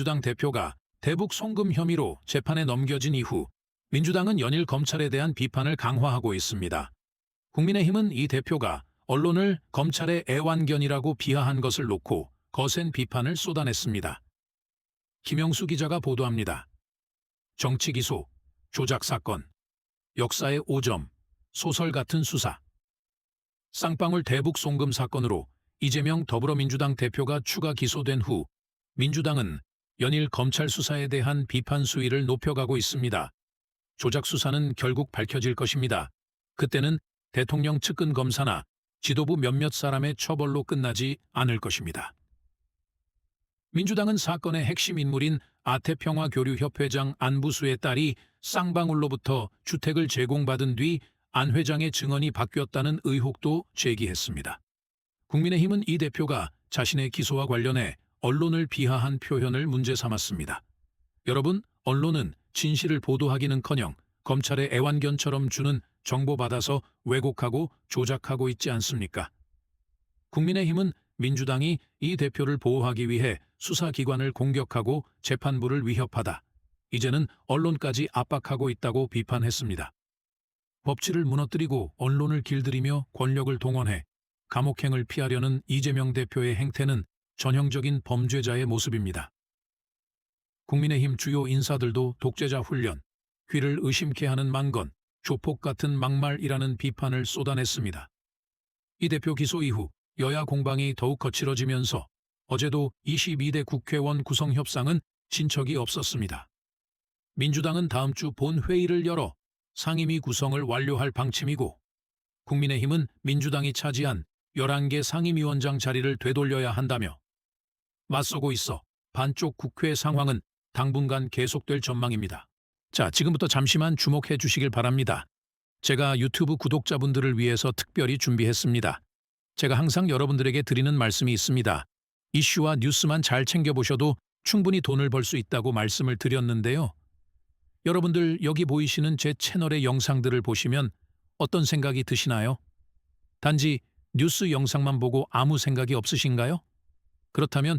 민주당 대표가 대북 송금 혐의로 재판에 넘겨진 이후 민주당은 연일 검찰에 대한 비판을 강화하고 있습니다. 국민의힘은 이 대표가 언론을 검찰의 애완견이라고 비하한 것을 놓고 거센 비판을 쏟아냈습니다. 김영수 기자가 보도합니다. 정치 기소, 조작 사건, 역사의 오점, 소설 같은 수사. 쌍방울 대북 송금 사건으로 이재명 더불어민주당 대표가 추가 기소된 후 민주당은 연일 검찰 수사에 대한 비판 수위를 높여가고 있습니다. 조작 수사는 결국 밝혀질 것입니다. 그때는 대통령 측근 검사나 지도부 몇몇 사람의 처벌로 끝나지 않을 것입니다. 민주당은 사건의 핵심 인물인 아태평화교류협회장 안부수의 딸이 쌍방울로부터 주택을 제공받은 뒤 안 회장의 증언이 바뀌었다는 의혹도 제기했습니다. 국민의힘은 이 대표가 자신의 기소와 관련해 언론을 비하한 표현을 문제 삼았습니다. 여러분, 언론은 진실을 보도하기는커녕 검찰의 애완견처럼 주는 정보 받아서 왜곡하고 조작하고 있지 않습니까? 국민의힘은 민주당이 이 대표를 보호하기 위해 수사기관을 공격하고 재판부를 위협하다. 이제는 언론까지 압박하고 있다고 비판했습니다. 법치를 무너뜨리고 언론을 길들이며 권력을 동원해 감옥행을 피하려는 이재명 대표의 행태는 전형적인 범죄자의 모습입니다. 국민의힘 주요 인사들도 독재자 훈련, 귀를 의심케 하는 만건, 조폭 같은 막말이라는 비판을 쏟아냈습니다. 이 대표 기소 이후 여야 공방이 더욱 거칠어지면서 어제도 22대 국회원 구성 협상은 진척이 없었습니다. 민주당은 다음 주 본회의를 열어 상임위 구성을 완료할 방침이고 국민의힘은 민주당이 차지한 11개 상임위원장 자리를 되돌려야 한다며 맞서고 있어 반쪽 국회 상황은 당분간 계속될 전망입니다. 자, 지금부터 잠시만 주목해 주시길 바랍니다. 제가 유튜브 구독자분들을 위해서 특별히 준비했습니다. 제가 항상 여러분들에게 드리는 말씀이 있습니다. 이슈와 뉴스만 잘 챙겨보셔도 충분히 돈을 벌 수 있다고 말씀을 드렸는데요. 여러분들 여기 보이시는 제 채널의 영상들을 보시면 어떤 생각이 드시나요? 단지 뉴스 영상만 보고 아무 생각이 없으신가요? 그렇다면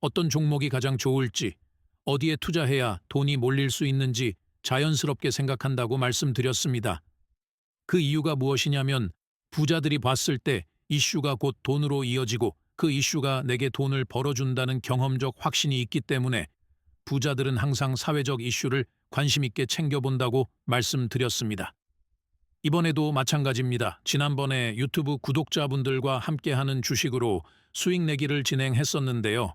어떤 종목이 가장 좋을지, 어디에 투자해야 돈이 몰릴 수 있는지 자연스럽게 생각한다고 말씀드렸습니다. 그 이유가 무엇이냐면 부자들이 봤을 때 이슈가 곧 돈으로 이어지고 그 이슈가 내게 돈을 벌어준다는 경험적 확신이 있기 때문에 부자들은 항상 사회적 이슈를 관심 있게 챙겨본다고 말씀드렸습니다. 이번에도 마찬가지입니다. 지난번에 유튜브 구독자분들과 함께하는 주식으로 수익 내기를 진행했었는데요.